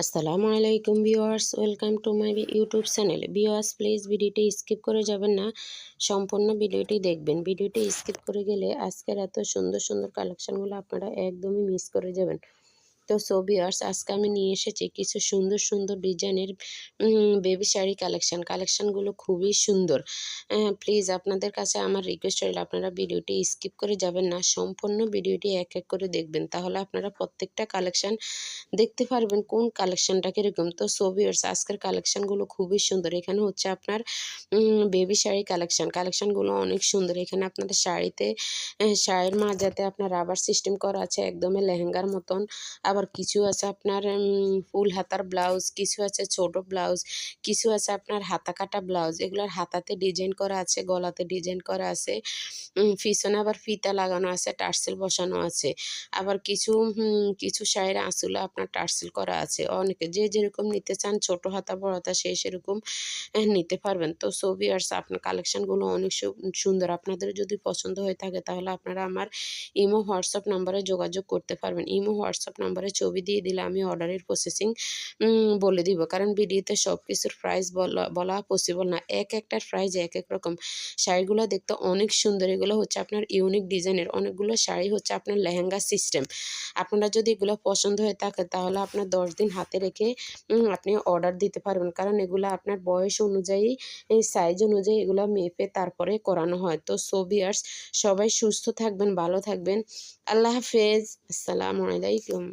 আসসালামু আলাইকুম viewers welcome to my YouTube channel. Viewers, please ভিডিওটি স্কিপ করে যাবেন না, সম্পূর্ণ ভিডিওটি দেখবেন। ভিডিওটি স্কিপ করে গেলে আজকের এত সুন্দর সুন্দর কালেকশানগুলো আপনারা একদমই মিস করে যাবেন। তো সো ভিউয়ার্স আজকে আমি নিয়ে এসেছি কিছু সুন্দর সুন্দর ডিজাইনের বেবি শাড়ি কালেকশান কালেকশানগুলো খুবই সুন্দর। প্লিজ আপনাদের কাছে আমার রিকোয়েস্ট রইল, আপনারা ভিডিওটি স্কিপ করে যাবেন না, সম্পূর্ণ ভিডিওটি এক এক করে দেখবেন। তাহলে আপনারা প্রত্যেকটা কালেকশান দেখতে পারবেন কোন কালেকশানটা কীরকম। তো সো ভিউয়ার্স আজকের কালেকশানগুলো খুবই সুন্দর। এখানে হচ্ছে আপনার বেবি শাড়ি কালেকশান কালেকশানগুলো অনেক সুন্দর। এখানে আপনাদের শাড়িতে শাড়ির মাঝাতে আপনার রাবার সিস্টেম করা আছে, একদমই লেহেঙ্গার মতন। আবার আবার কিছু আছে আপনার ফুল হাতার ব্লাউজ, কিছু আছে ছোট ব্লাউজ, কিছু আছে আপনার হাতা কাটা ব্লাউজ, এগুলোর হাতাতে ডিজাইন করা আছে, গলাতে ডিজাইন করা আছে পিছনে আবার ফিতা লাগানো আছে, টার্সেল বসানো আছে, আবার কিছু কিছু শাড়ির আঁচলে আপনার টার্সেল করা আছে, অনেকে যে যেরকম নিতে চান, ছোট হাতা, বড় হাতা, সে সেরকম নিতে পারবেন, তো ছবি আর আপনার কালেকশানগুলো অনেক সুন্দর, আপনাদের যদি পছন্দ হয়ে থাকে, তাহলে আপনারা আমার ইমো, হোয়াটসঅ্যাপ নাম্বারে যোগাযোগ করতে পারবেন, ইমো, হোয়াটসঅ্যাপ নাম্বারে ছবি দিয়ে দিলে আমি অর্ডারের প্রসেসিং বলে দিব। কারণ ভিডিওতে সব কিছুর প্রাইস বলা বলা পসিবল না। এক একটার প্রাইস এক এক রকম। শাড়িগুলো দেখতে অনেক সুন্দর। এগুলো হচ্ছে আপনার ইউনিক ডিজাইনের অনেকগুলো শাড়ি হচ্ছে আপনার লেহেঙ্গা সিস্টেম আপনারা যদি এগুলো পছন্দ হয়ে থাকে, তাহলে আপনার দশ দিন হাতে রেখে আপনি অর্ডার দিতে পারবেন। কারণ এগুলো আপনার বয়স অনুযায়ী সাইজ অনুযায়ী এগুলো মেপে তারপরে করানো হয়। তো সোভিয়ার্স সবাই সুস্থ থাকবেন, ভালো থাকবেন। আল্লাহ হাফেজ। আসসালামু আলাইকুম।